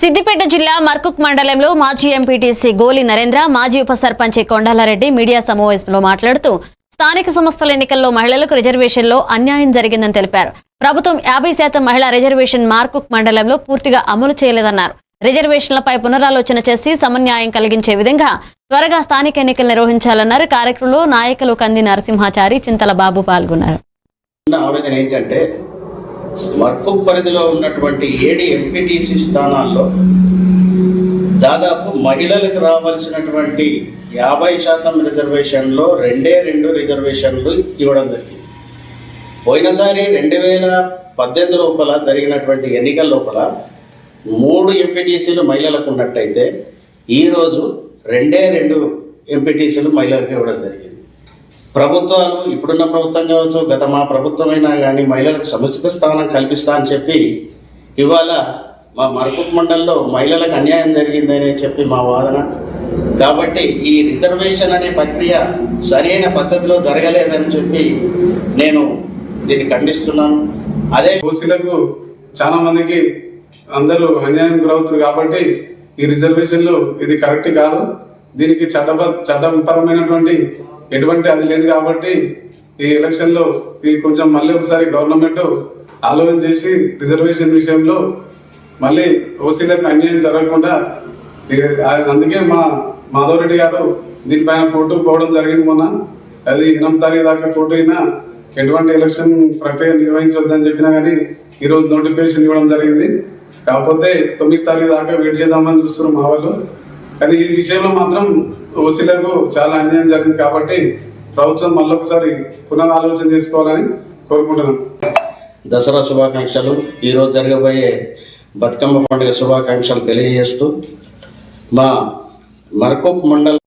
సిద్దిపేట జిల్లా మర్కుక్ మండలంలో మాజీ ఎంపీటీసీ గోలి నరేంద్ర మాజీ ఉప సర్పంచ్ కొండాలారెడ్డి మీడియా సమావేశంలో మాట్లాడుతూ స్థానిక సంస్థల ఎన్నికల్లో మహిళలకు రిజర్వేషన్లో అన్యాయం జరిగిందని తెలిపారు. ప్రభుత్వం యాభై శాతం మహిళా రిజర్వేషన్ మార్కుక్ మండలంలో పూర్తిగా అమలు చేయలేదన్నారు. రిజర్వేషన్లపై పునరాలోచన చేసి సమన్యాయం కలిగించే విధంగా త్వరగా స్థానిక ఎన్నికలు నిర్వహించాలన్నారు. కార్యక్రమంలో నాయకులు కంది నరసింహాచారి చింతల బాబు పాల్గొన్నారు. చిన్న పరిధిలో ఉన్నటువంటి ఏడు ఎంపీటీసీ స్థానాల్లో దాదాపు మహిళలకు రావాల్సినటువంటి యాభై శాతం రిజర్వేషన్లో రెండే రెండు రిజర్వేషన్లు ఇవ్వడం జరిగింది. పోయినసారి రెండు వేల పద్దెనిమిది లోపల జరిగినటువంటి ఎన్నికల లోపల మూడు ఎంపీటీసీలు మహిళలకు ఉన్నట్టయితే ఈరోజు రెండే రెండు ఎంపీటీసీలు మహిళలకు ఇవ్వడం జరిగింది. ప్రభుత్వాలు ఇప్పుడున్న ప్రభుత్వం కావచ్చు గత మా ప్రభుత్వమైనా కానీ మహిళలకు సముచిత స్థానం కల్పిస్తా అని చెప్పి ఇవాళ మా మరకుట్ మండలిలో మహిళలకు అన్యాయం జరిగిందని చెప్పి మా వాదన. కాబట్టి ఈ రిజర్వేషన్ అనే ప్రక్రియ సరైన పద్ధతిలో జరగలేదని చెప్పి నేను దీన్ని ఖండిస్తున్నాను. అదే ఓసీలకు చాలా మందికి అందరూ అన్యాయం గురవుతుంది కాబట్టి ఈ రిజర్వేషన్లు ఇది కరెక్ట్ కాదు. దీనికి చట్ట చట్టపరమైనటువంటి ఎటువంటి అది లేదు కాబట్టి ఈ ఎలక్షన్లో ఇది కొంచెం మళ్ళీ ఒకసారి గవర్నమెంట్ ఆలోచన చేసి రిజర్వేషన్ విషయంలో మళ్ళీ ఓసీలకు అన్యాయం జరగకుండా అందుకే మా మాధవరెడ్డి గారు దీనిపైన కోర్టు పోవడం జరిగింది మొన్న. అది ఎనిమిది తారీఖు దాకా కోర్టు అయినా ఎటువంటి ఎలక్షన్ ప్రక్రియ నిర్వహించొద్దని చెప్పినా కానీ ఈరోజు నోటిఫికేషన్ ఇవ్వడం జరిగింది. కాకపోతే తొమ్మిది తారీఖు దాకా వెయిట్ చేద్దామని చూస్తున్నారు మా వాళ్ళు. కానీ ఈ విషయంలో మాత్రం ఓసీలకు చాలా అన్యాయం జరిగింది కాబట్టి ప్రభుత్వం మళ్ళొకసారి పునరాలోచన చేసుకోవాలని కోరుకుంటున్నాను దసరా శుభాకాంక్షలు. ఈరోజు జరగబోయే బతుకమ్మ పండుగ శుభాకాంక్షలు తెలియజేస్తూ మా మరకుప్ మండల్